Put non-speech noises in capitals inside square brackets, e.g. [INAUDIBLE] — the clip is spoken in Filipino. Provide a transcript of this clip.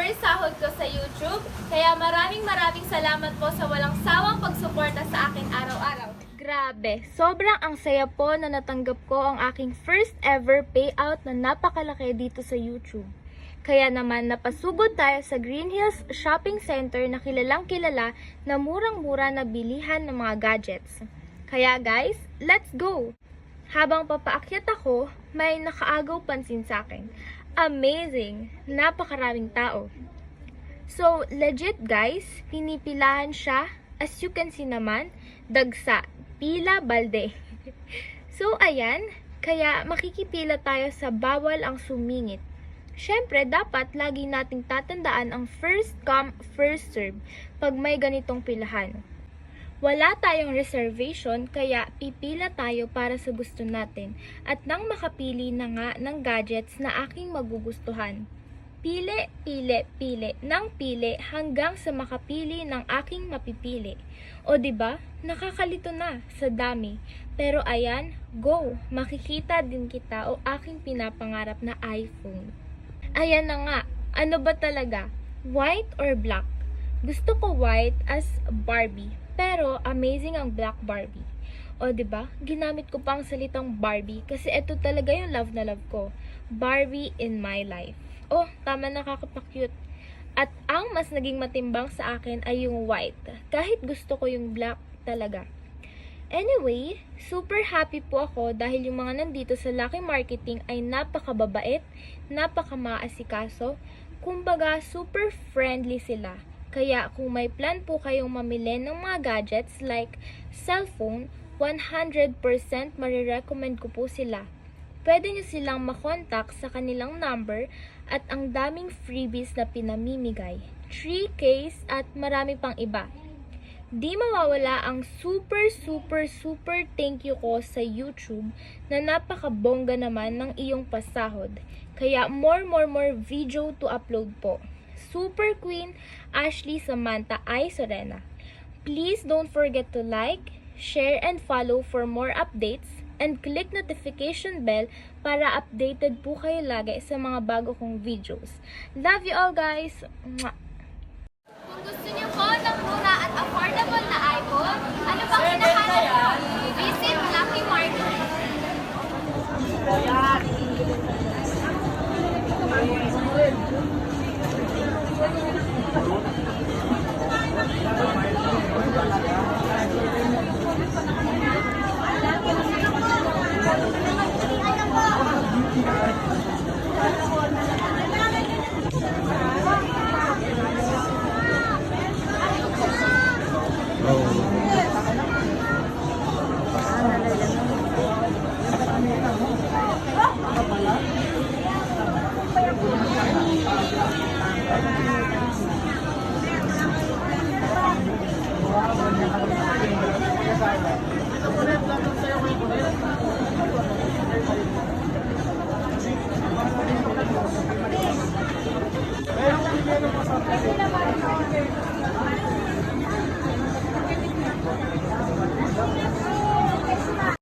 first sahod ko sa YouTube. Kaya maraming maraming salamat po sa walang sawang pagsuporta sa akin araw-araw. Grabe, sobrang ang saya po na natanggap ko ang aking first ever payout na napakalaki dito sa YouTube. Kaya naman napasugod tayo sa Green Hills Shopping Center na kilalang kilala na murang-mura na bilihan ng mga gadgets. Kaya guys, let's go! Habang papaakyat ako, may nakaagaw pansin sa akin. Amazing! Napakaraming tao. So, legit guys, pinipilahan siya. As you can see naman, dagsa, pila balde. [LAUGHS] so, ayan, kaya makikipila tayo sa bawal ang sumingit. Siyempre, dapat lagi nating tatandaan ang first come, first serve pag may ganitong pilahan. Wala tayong reservation kaya pipila tayo para sa gusto natin at nang makapili na nga ng gadgets na aking magugustuhan. Pili, pili, pili, nang pili hanggang sa makapili ng aking mapipili. O ba? Nakakalito na sa dami. Pero ayan, go. Makikita din kita o aking pinapangarap na iPhone. Ayan na nga. Ano ba talaga? White or black? Gusto ko white as Barbie. Pero amazing ang black Barbie. O ba? Ginamit ko pa ang salitang Barbie kasi ito talaga yung love na love ko. Barbie in my life. Oh, tama nakakapakute. At ang mas naging matimbang sa akin ay yung white. Kahit gusto ko yung black talaga. Anyway, super happy po ako dahil yung mga nandito sa Lucky Marketing ay napakababait, napakamaasikaso, kumbaga super friendly sila. Kaya kung may plan po kayong mamili ng mga gadgets like cellphone, 100% marirecommend ko po sila. Pwede nyo silang makontak sa kanilang number at ang daming freebies na pinamimigay. 3 case at marami pang iba. Di mawawala ang super super super thank you ko sa YouTube na napakabongga naman ng iyong pasahod. Kaya more more more video to upload po. Super Queen Ashley Samantha I. Sorena. Please don't forget to like, share, and follow for more updates and click notification bell para updated po kayo lagi sa mga bago kong videos. Love you all guys! Mwah! Kung gusto niyo po ng mura at affordable na iPhone, ano bang hinahanap? Oh.